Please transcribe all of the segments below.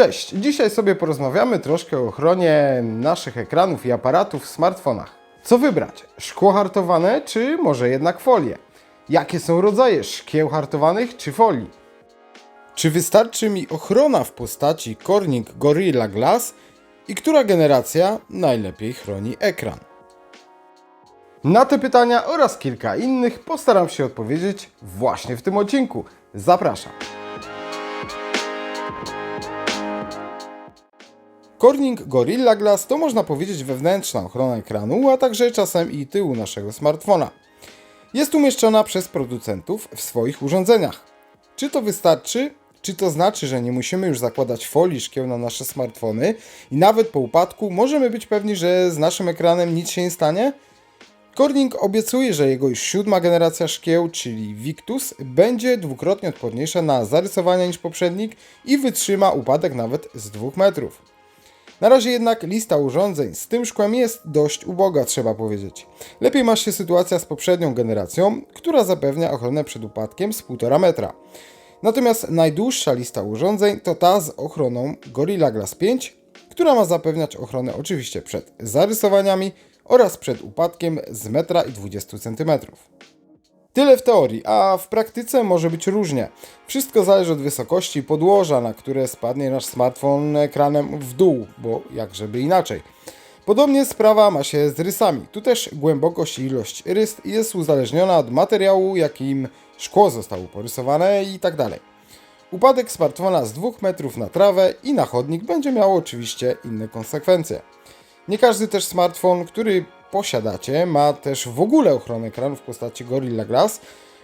Cześć, dzisiaj sobie porozmawiamy troszkę o ochronie naszych ekranów i aparatów w smartfonach. Co wybrać? Szkło hartowane czy może jednak folie? Jakie są rodzaje szkieł hartowanych czy folii? Czy wystarczy mi ochrona w postaci Corning Gorilla Glass i która generacja najlepiej chroni ekran? Na te pytania oraz kilka innych postaram się odpowiedzieć właśnie w tym odcinku. Zapraszam. Corning Gorilla Glass to można powiedzieć wewnętrzna ochrona ekranu, a także czasem i tyłu naszego smartfona. Jest umieszczona przez producentów w swoich urządzeniach. Czy to wystarczy? Czy to znaczy, że nie musimy już zakładać folii szkieł na nasze smartfony i nawet po upadku możemy być pewni, że z naszym ekranem nic się nie stanie? Corning obiecuje, że jego siódma generacja szkieł, czyli Victus, będzie dwukrotnie odporniejsza na zarysowania niż poprzednik i wytrzyma upadek nawet z 2 metrów. Na razie jednak lista urządzeń z tym szkłem jest dość uboga, trzeba powiedzieć. Lepiej ma się sytuacja z poprzednią generacją, która zapewnia ochronę przed upadkiem z 1,5 metra. Natomiast najdłuższa lista urządzeń to ta z ochroną Gorilla Glass 5, która ma zapewniać ochronę oczywiście przed zarysowaniami oraz przed upadkiem z 1,20 cm. Tyle w teorii, a w praktyce może być różnie. Wszystko zależy od wysokości podłoża, na które spadnie nasz smartfon ekranem w dół, bo jak żeby inaczej. Podobnie sprawa ma się z rysami. Tu też głębokość i ilość rys jest uzależniona od materiału, jakim szkło zostało porysowane i tak. Upadek smartfona z 2 metrów na trawę i na chodnik będzie miał oczywiście inne konsekwencje. Nie każdy też smartfon, który posiadacie, ma też w ogóle ochronę ekranu w postaci Gorilla Glass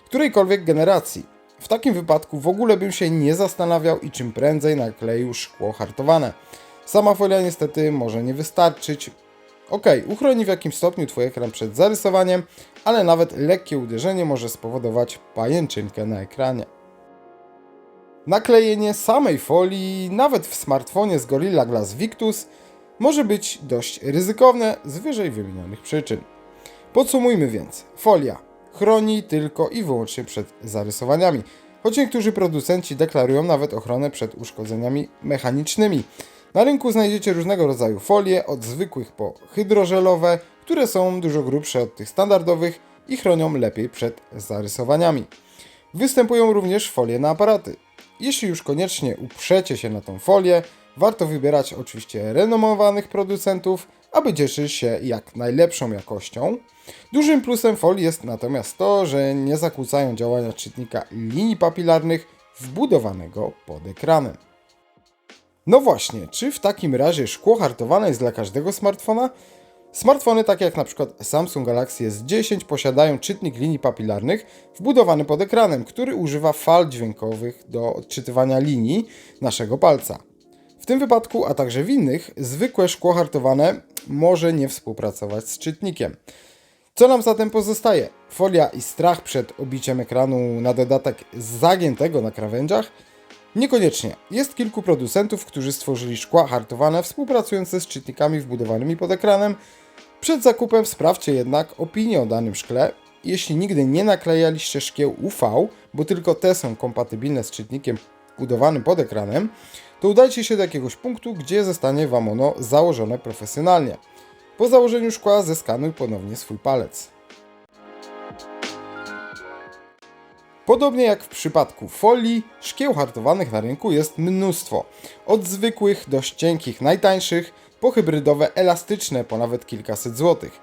którejkolwiek generacji. W takim wypadku w ogóle bym się nie zastanawiał i czym prędzej nakleił szkło hartowane. Sama folia niestety może nie wystarczyć. Ok, uchroni w jakimś stopniu Twój ekran przed zarysowaniem, ale nawet lekkie uderzenie może spowodować pajęczynkę na ekranie. Naklejenie samej folii, nawet w smartfonie z Gorilla Glass Victus, może być dość ryzykowne z wyżej wymienionych przyczyn. Podsumujmy więc. Folia chroni tylko i wyłącznie przed zarysowaniami, choć niektórzy producenci deklarują nawet ochronę przed uszkodzeniami mechanicznymi. Na rynku znajdziecie różnego rodzaju folie, od zwykłych po hydrożelowe, które są dużo grubsze od tych standardowych i chronią lepiej przed zarysowaniami. Występują również folie na aparaty. Jeśli już koniecznie uprzecie się na tą folię, warto wybierać oczywiście renomowanych producentów, aby cieszyć się jak najlepszą jakością. Dużym plusem folii jest natomiast to, że nie zakłócają działania czytnika linii papilarnych wbudowanego pod ekranem. No właśnie, czy w takim razie szkło hartowane jest dla każdego smartfona? Smartfony takie jak przykład Samsung Galaxy S10 posiadają czytnik linii papilarnych wbudowany pod ekranem, który używa fal dźwiękowych do odczytywania linii naszego palca. W tym wypadku, a także w innych, zwykłe szkło hartowane może nie współpracować z czytnikiem. Co nam zatem pozostaje? Folia i strach przed obiciem ekranu na dodatek zagiętego na krawędziach? Niekoniecznie. Jest kilku producentów, którzy stworzyli szkła hartowane współpracujące z czytnikami wbudowanymi pod ekranem. Przed zakupem sprawdźcie jednak opinię o danym szkle. Jeśli nigdy nie naklejaliście szkieł UV, bo tylko te są kompatybilne z czytnikiem wbudowanym pod ekranem, to udajcie się do jakiegoś punktu, gdzie zostanie Wam ono założone profesjonalnie. Po założeniu szkła zeskanuj ponownie swój palec. Podobnie jak w przypadku folii, szkieł hartowanych na rynku jest mnóstwo. Od zwykłych, dość cienkich, najtańszych, po hybrydowe, elastyczne po nawet kilkaset złotych.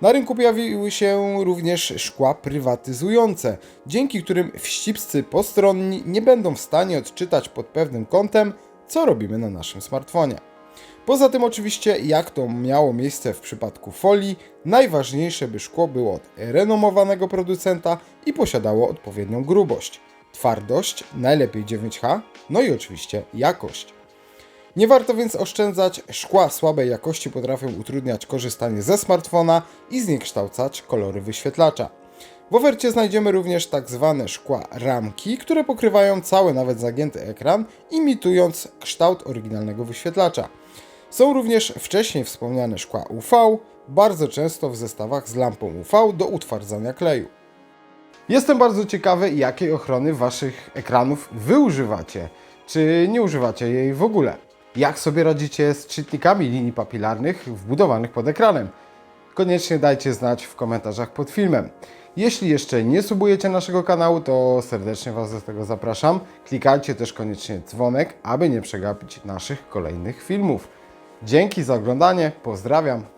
Na rynku pojawiły się również szkła prywatyzujące, dzięki którym wścibscy postronni nie będą w stanie odczytać pod pewnym kątem, co robimy na naszym smartfonie. Poza tym oczywiście, jak to miało miejsce w przypadku folii, najważniejsze by szkło było od renomowanego producenta i posiadało odpowiednią grubość, twardość, najlepiej 9H, no i oczywiście jakość. Nie warto więc oszczędzać, szkła słabej jakości potrafią utrudniać korzystanie ze smartfona i zniekształcać kolory wyświetlacza. W ofercie znajdziemy również tak zwane szkła ramki, które pokrywają cały nawet zagięty ekran, imitując kształt oryginalnego wyświetlacza. Są również wcześniej wspomniane szkła UV, bardzo często w zestawach z lampą UV do utwardzania kleju. Jestem bardzo ciekawy, jakiej ochrony waszych ekranów wy używacie, czy nie używacie jej w ogóle. Jak sobie radzicie z czytnikami linii papilarnych wbudowanych pod ekranem. Koniecznie dajcie znać w komentarzach pod filmem. Jeśli jeszcze nie subujecie naszego kanału, to serdecznie Was do tego zapraszam. Klikajcie też koniecznie dzwonek, aby nie przegapić naszych kolejnych filmów. Dzięki za oglądanie, pozdrawiam.